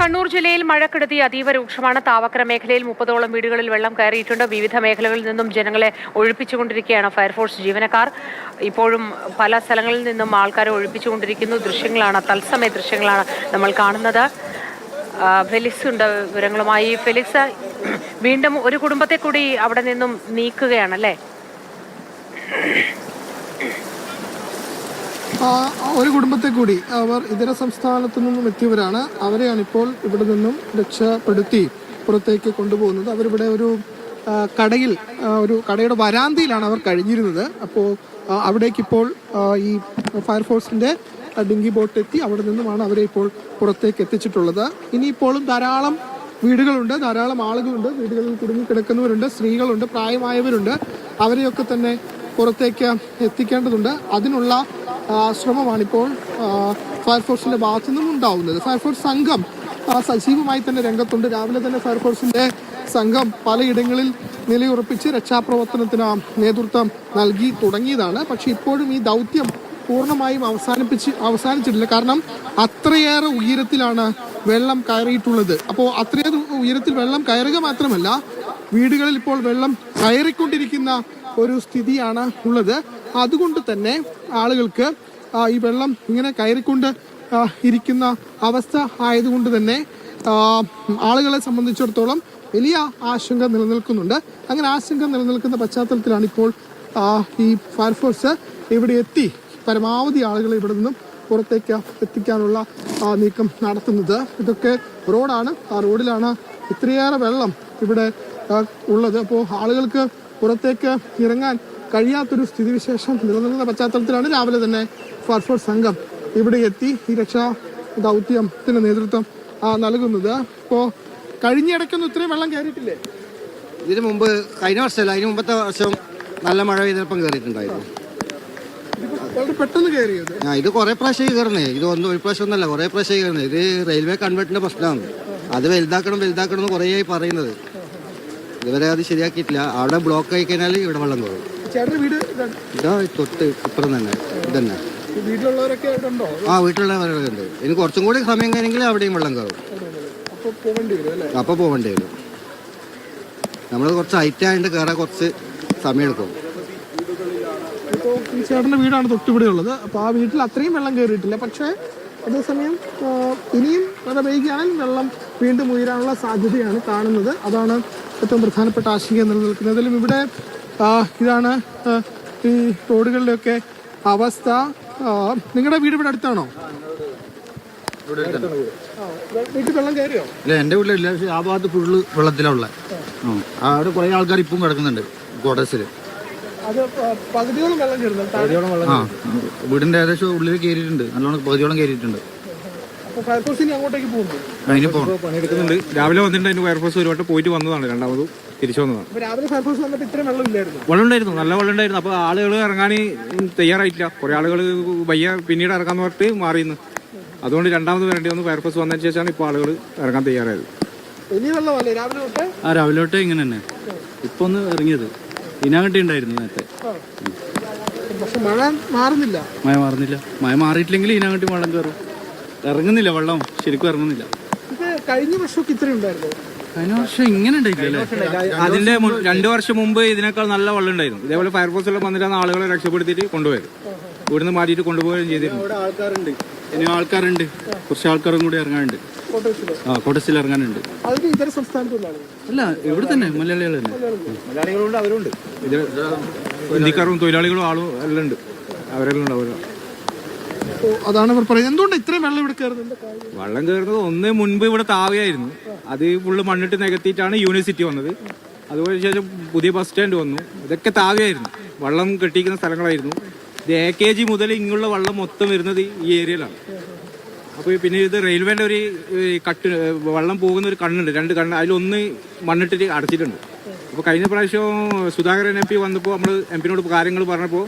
കണ്ണൂർ ജില്ലയിൽ മഴക്കെടുതി അതീവ രൂക്ഷമാണ്. താവക്കര മേഖലയിൽ മുപ്പതോളം വീടുകളിൽ വെള്ളം കയറിയിട്ടുണ്ട്. വിവിധ മേഖലകളിൽ നിന്നും ജനങ്ങളെ ഒഴിപ്പിച്ചുകൊണ്ടിരിക്കുകയാണ് ഫയർഫോഴ്സ് ജീവനക്കാർ. ഇപ്പോഴും പല സ്ഥലങ്ങളിൽ നിന്നും ആൾക്കാരെ ഒഴിപ്പിച്ചുകൊണ്ടിരിക്കുന്നു. ദൃശ്യങ്ങളാണ് തത്സമയ ദൃശ്യങ്ങളാണ് നമ്മൾ കാണുന്നത്. ഫെലിക്സ് ഉണ്ട് വിവരങ്ങളുമായി. ഫെലിക്സ് വീണ്ടും ഒരു കുടുംബത്തെ കൂടി അവിടെ നിന്നും നീക്കുകയാണല്ലേ ഒരു കുടുംബത്തെ കൂടി അവർ ഇതര സംസ്ഥാനത്തു നിന്നും എത്തിയവരാണ്. അവരെയാണ് ഇപ്പോൾ ഇവിടെ നിന്നും രക്ഷപ്പെടുത്തി പുറത്തേക്ക് കൊണ്ടുപോകുന്നത്. അവരിവിടെ ഒരു കടയിൽ ഒരു കടയുടെ വരാന്തയിലാണ് അവർ കഴിഞ്ഞിരുന്നത്. അപ്പോൾ അവിടേക്കിപ്പോൾ ഈ ഫയർഫോഴ്സിന്റെ ആ, ഡിങ്കി ബോട്ട് എത്തി. അവിടെ നിന്നുമാണ് അവരെ ഇപ്പോൾ പുറത്തേക്ക് എത്തിച്ചിട്ടുള്ളത്. ഇനിയിപ്പോഴും ധാരാളം വീടുകളുണ്ട്. ധാരാളം ആളുകളുണ്ട്. വീടുകളിൽ കുടുങ്ങിക്കിടക്കുന്നവരുണ്ട്. സ്ത്രീകളുണ്ട്. പ്രായമായവരുണ്ട്. അവരെയൊക്കെ തന്നെ പുറത്തേക്ക് എത്തിക്കേണ്ടതുണ്ട്. അതിനുള്ള ശ്രമമാണിപ്പോൾ ഫയർഫോഴ്സിന്റെ ഭാഗത്തു നിന്നും ഉണ്ടാവുന്നത്. ഫയർഫോഴ്സ് സംഘം സജീവമായി തന്നെ രംഗത്തുണ്ട്. രാവിലെ തന്നെ ഫയർഫോഴ്സിന്റെ സംഘം പലയിടങ്ങളിൽ നിലയുറപ്പിച്ച് രക്ഷാപ്രവർത്തനത്തിന് നേതൃത്വം നൽകി തുടങ്ങിയതാണ്. പക്ഷെ ഇപ്പോഴും ഈ ദൗത്യം പൂർണമായും അവസാനിപ്പിച്ച് അവസാനിച്ചിട്ടില്ല. കാരണം അത്രയേറെ ഉയരത്തിലാണ് വെള്ളം കയറിയിട്ടുള്ളത്. അപ്പോൾ അത്രയേറെ ഉയരത്തിൽ വെള്ളം കയറുക മാത്രമല്ല വീടുകളിൽ ഇപ്പോൾ വെള്ളം കയറിക്കൊണ്ടിരിക്കുന്ന ഒരു സ്ഥിതിയാണ് ഉള്ളത്. അതുകൊണ്ട് തന്നെ ആളുകൾക്ക് ഈ വെള്ളം ഇങ്ങനെ കയറിക്കൊണ്ട് ഇരിക്കുന്ന അവസ്ഥ ആയതുകൊണ്ട് തന്നെ ആളുകളെ സംബന്ധിച്ചിടത്തോളം വലിയ ആശങ്ക നിലനിൽക്കുന്നുണ്ട്. അങ്ങനെ ആശങ്ക നിലനിൽക്കുന്ന പശ്ചാത്തലത്തിലാണ് ഇപ്പോൾ ഈ ഫയർഫോഴ്സ് ഇവിടെ എത്തി. പരമാവധി ആളുകളെ ഇവിടെ നിന്നും പുറത്തേക്ക് എത്തിക്കാനുള്ള നീക്കം നടത്തുന്നത്. ഇതൊക്കെ റോഡാണ്. ആ റോഡിലാണ് ഇത്രയേറെ വെള്ളം ഇവിടെ ഉള്ളത്. അപ്പോൾ ആളുകൾക്ക് പുറത്തേക്ക് ഇറങ്ങാൻ കഴിയാത്തൊരു സ്ഥിതിവിശേഷം നിലനിൽക്കുന്ന പശ്ചാത്തലത്തിലാണ് രാവിലെ തന്നെ ഫയർഫോഴ്സ് സംഘം ഇവിടെ എത്തി ഈ രക്ഷാ ദൗത്യത്തിന് നേതൃത്വം നൽകുന്നത്. ഇപ്പോൾ കഴിഞ്ഞിടയ്ക്കൊന്നും ഇത്രയും വെള്ളം കയറിയിട്ടില്ലേ? ഇതിനു മുമ്പ് കഴിഞ്ഞ വർഷമല്ല അതിന് മുമ്പത്തെ വർഷം നല്ല മഴ പെയ്തപ്പം കയറിയിട്ടുണ്ടായിരുന്നു. പെട്ടെന്ന് കയറിയത് ആ ഇത് കുറേ പ്രാവശ്യം കയറുന്നേ. ഇത് ഒന്നും ഒരു പ്രാവശ്യം ഒന്നല്ല കുറേ പ്രാവശ്യം കയറുന്നത് ഇത് റെയിൽവേ കൺവെർട്ടിന്റെ പ്രശ്നമാണ്. അത് വലുതാക്കണം വലുതാക്കണം എന്ന് കുറേയായി പറയുന്നത്. ഇതുവരെ അത് ശരിയാക്കിയിട്ടില്ല. അവിടെ ബ്ലോക്ക് ആയി കഴിഞ്ഞാൽ ഇവിടെ വെള്ളം കയറും. ചേട്ടന്റെ വീട് ഇതാണ്. ഇതാ തൊട്ട് ഇപ്പുറം തന്നെ ഇതന്നെ. വീട്ടിലുള്ളവരൊക്കെ ആയിട്ടുണ്ടോ ആ വീട്ടിലുള്ളവരൊക്കെ ഉണ്ട്. ഇനി കുറച്ചും കൂടി സമയം കഴിഞ്ഞെങ്കിൽ അവിടെയും വെള്ളം കയറും. അപ്പോൾ പോകേണ്ടി വരും അല്ലേ? അപ്പോൾ പോകേണ്ടി വരും. നമ്മൾ കുറച്ച് ഹൈറ്റ് ആയതുകൊണ്ട് കയറാൻ കുറച്ച് സമയം എടുക്കും. ഇപ്പോൾ ചേട്ടന്റെ വീടാണ് തൊട്ടിവിടെ ഉള്ളത്. അപ്പോൾ ആ വീട്ടിൽ അത്രയും വെള്ളം കയറിയിട്ടില്ല പക്ഷേ അതേസമയം ഇനിയും മഴ പെയ്യുകയാണെങ്കിൽ വെള്ളം വീണ്ടും ഉയരാനുള്ള സാധ്യതയാണ് കാണുന്നത്. അതാണ് ഏറ്റവും പ്രധാനപ്പെട്ട ആശങ്ക നിലനിൽക്കുന്നത്. അതിലും ഇവിടെ ഇതാണ് ഈ റോഡുകളുടെയൊക്കെ അവസ്ഥ. നിങ്ങളുടെ വീട് ഇവിടെ അടുത്താണോ? എന്റെ വീട്ടിൽ വെള്ളം കയറിയോ? ഇല്ല എന്റെ വീട്ടിലില്ല പക്ഷെ ആ ഭാഗത്ത് ഫുള്ള് വെള്ളത്തിലുള്ള അവിടെ കുറേ ആൾക്കാർ ഇപ്പം കിടക്കുന്നുണ്ട് പ- പകുതിയോളം വെള്ളം ആ വീടിന്റെ ഏകദേശം ഉള്ളിൽ കയറിയിട്ടുണ്ട് നല്ലോണം പകുതിയോളം കയറിയിട്ടുണ്ട്. അപ്പോൾ ഫയർഫോഴ്സ് അങ്ങോട്ടേക്ക് പോകുന്നു അതിന് പണിയെടുക്കുന്നുണ്ട്. രാവിലെ വന്നിട്ടുണ്ട് അതിന് വയർഫോഴ്സ് ഒരുപാട് പോയിട്ട് വന്നതാണ് രണ്ടാമത്. തിരിച്ചു വന്നതാണ് വെള്ളം ഉണ്ടായിരുന്നു നല്ല വെള്ളം ഉണ്ടായിരുന്നു അപ്പോൾ ആളുകൾ ഇറങ്ങാൻ തയ്യാറായിട്ടില്ല. കുറേ ആളുകൾ വയ്യ പിന്നീട് ഇറങ്ങാന്ന് പറഞ്ഞിട്ട് മാറിയിരുന്നു അതുകൊണ്ട് രണ്ടാമത് വരേണ്ടി വന്ന് ഫയർഫോഴ്സ് വന്നതിന് ശേഷമാണ് ഇപ്പോൾ ആളുകൾ ഇറങ്ങാൻ തയ്യാറായത്. ആ രാവിലെ തൊട്ട് ഇങ്ങനെ തന്നെ. ഇപ്പൊ ഒന്ന് ഇറങ്ങിയത്. ഇനാകട്ടി ഉണ്ടായിരുന്നു നേരത്തെ. മഴ മാറുന്നില്ല. മഴ മാറുന്നില്ല. മഴ മാറിയിട്ടില്ലെങ്കിൽ ഇനാകട്ടി വെള്ളം കയറും ഇറങ്ങുന്നില്ല വെള്ളം. ശരിക്കും ഇറങ്ങുന്നില്ല. കഴിഞ്ഞ വർഷമൊക്കെ ഇത്രയും ഉണ്ടായിരുന്നു? കഴിഞ്ഞ വർഷം ഇങ്ങനെ ഉണ്ടായിട്ടില്ല അല്ലേ? അതിന്റെ രണ്ടു വർഷം മുമ്പ് ഇതിനേക്കാൾ നല്ല വെള്ളം ഉണ്ടായിരുന്നു. ഇതേപോലെ ഫയർഫോഴ്സ് എല്ലാം വന്നിട്ടാണ് ആളുകളെ രക്ഷപ്പെടുത്തിയിട്ട് കൊണ്ടുപോയത്. ഇവിടുന്ന് മാറ്റിയിട്ട് കൊണ്ടുപോവുകയും ചെയ്തിരുന്നു. ആൾക്കാരുണ്ട്. ഇനി ആൾക്കാരുണ്ട്. കുറച്ച് ആൾക്കാരും കൂടി ഇറങ്ങാനുണ്ട്. ആ കോട്ടസിൽ ഇറങ്ങാനുണ്ട്. അല്ല ഇവിടെ തന്നെ മലയാളികൾ തന്നെ. മലയാളികളുണ്ട്. അവരുണ്ട്. ഇത് ഹിന്ദിക്കാരും തൊഴിലാളികളും ആളും എല്ലാം ഉണ്ട്. അവരെല്ലാം ഉണ്ട് അതാണ് ഇവർ പറയുന്നത്. എന്തുകൊണ്ട് ഇത്രയും വെള്ളം ഇവിടെ കയറുന്നത്? വെള്ളം കയറുന്നത് ഒന്ന് മുൻപ് ഇവിടെ താവയായിരുന്നു അത് ഫുള്ള് മണ്ണിട്ട് നികത്തിയിട്ടാണ് യൂണിവേഴ്സിറ്റി വന്നത്. അതുപോലെ ശേഷം പുതിയ ബസ് സ്റ്റാൻഡ് വന്നു. ഇതൊക്കെ താവയായിരുന്നു വെള്ളം കെട്ടിയിരിക്കുന്ന സ്ഥലങ്ങളായിരുന്നു. ഇത് എ കെ ജി മുതൽ ഇങ്ങുള്ള വെള്ളം മൊത്തം വരുന്നത് ഈ ഏരിയയിലാണ്. അപ്പോൾ പിന്നെ ഇത് റെയിൽവേന്റെ ഒരു കട്ട് വെള്ളം പോകുന്ന ഒരു കണ്ണുണ്ട്. രണ്ട് കണ്ണ്. അതിലൊന്ന് മണ്ണിട്ടിട്ട് അടച്ചിട്ടുണ്ട്. അപ്പോൾ കഴിഞ്ഞ പ്രാവശ്യം സുധാകരൻ എം പി വന്നപ്പോൾ നമ്മൾ എം പിനോട് കാര്യങ്ങൾ പറഞ്ഞപ്പോൾ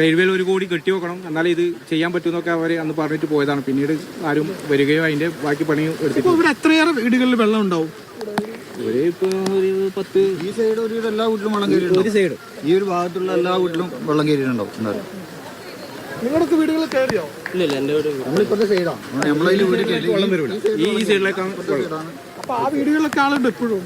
റെയിൽവേയിൽ ഒരു കോടി കെട്ടി വെക്കണം. എന്നാലേ ഇത് ചെയ്യാൻ പറ്റുമെന്നൊക്കെ അവർ അന്ന് പറഞ്ഞിട്ട് പോയതാണ്. പിന്നീട് ആരും വരികയോ അതിന്റെ ബാക്കി പണിയും എടുത്തിട്ട് ഇവിടെ എത്രയേറെ വീടുകളിൽ വെള്ളം ഉണ്ടാവും? ഒരു ഇപ്പോൾ ഒരു പത്ത് ഈ സൈഡ് ഒരു എല്ലാ വീട്ടിലും വെള്ളം കയറിയിട്ടുണ്ട്? ഒരു സൈഡ് ഈ ഒരു ഭാഗത്തുള്ള എല്ലാ വീട്ടിലും വെള്ളം കയറിയിട്ടുണ്ടാവും എന്തായാലും നിങ്ങളൊക്കെ വീടുകളിൽ കയറിയോ? നമ്മളിപ്പോഴത്തെ സൈഡാണ് നമ്മളതിൽ വീട് കയറ്റി വെള്ളം വരില്ല ഈ സൈഡിലേക്കാണ് അപ്പൊ ആ വീടുകളിലൊക്കെ ആളുണ്ട് ഇപ്പോഴും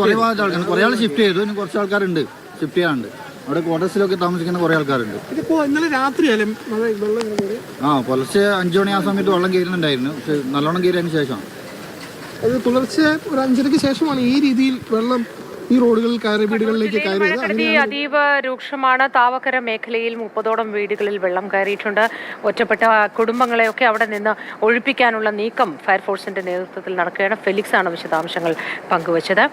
കുറേ ഭാഗത്ത് ആൾക്കാർ കുറേ ആൾ ഷിഫ്റ്റ് ചെയ്തു. കുറച്ച് ആൾക്കാരുണ്ട്. ഷിഫ്റ്റ് ചെയ്യാനുണ്ട്. അവിടെ ക്വാർട്ടേഴ്സിലൊക്കെ താമസിക്കുന്ന കുറേ ആൾക്കാരുണ്ട്. ഇതിപ്പോ ഇന്നലെ രാത്രിയല്ലേ മഴ വെള്ളം ഇങ്ങനെ കയറി? ആ പുലർച്ചെ അഞ്ചു മണി ആ സമയത്ത് വെള്ളം കയറുന്നുണ്ടായിരുന്നു. പക്ഷെ നല്ലോണം കയറിയതിന് ശേഷം. അത് പുലർച്ചെ ഒരു അഞ്ചരയ്ക്ക് ശേഷമാണ് ഈ രീതിയിൽ വെള്ളം ഈ റോഡുകളിൽ കയറി വീടുകളിലേക്ക് മഴക്കെടുതി അതീവ രൂക്ഷമാണ്. താവക്കര മേഖലയിൽ മുപ്പതോളം വീടുകളിൽ വെള്ളം കയറിയിട്ടുണ്ട്. ഒറ്റപ്പെട്ട കുടുംബങ്ങളെയൊക്കെ അവിടെ നിന്ന് ഒഴിപ്പിക്കാനുള്ള നീക്കം ഫയർഫോഴ്സിന്റെ നേതൃത്വത്തിൽ നടക്കുകയാണ്. ഫെലിക്സ് ആണ് വിശദാംശങ്ങൾ പങ്കുവച്ചത്.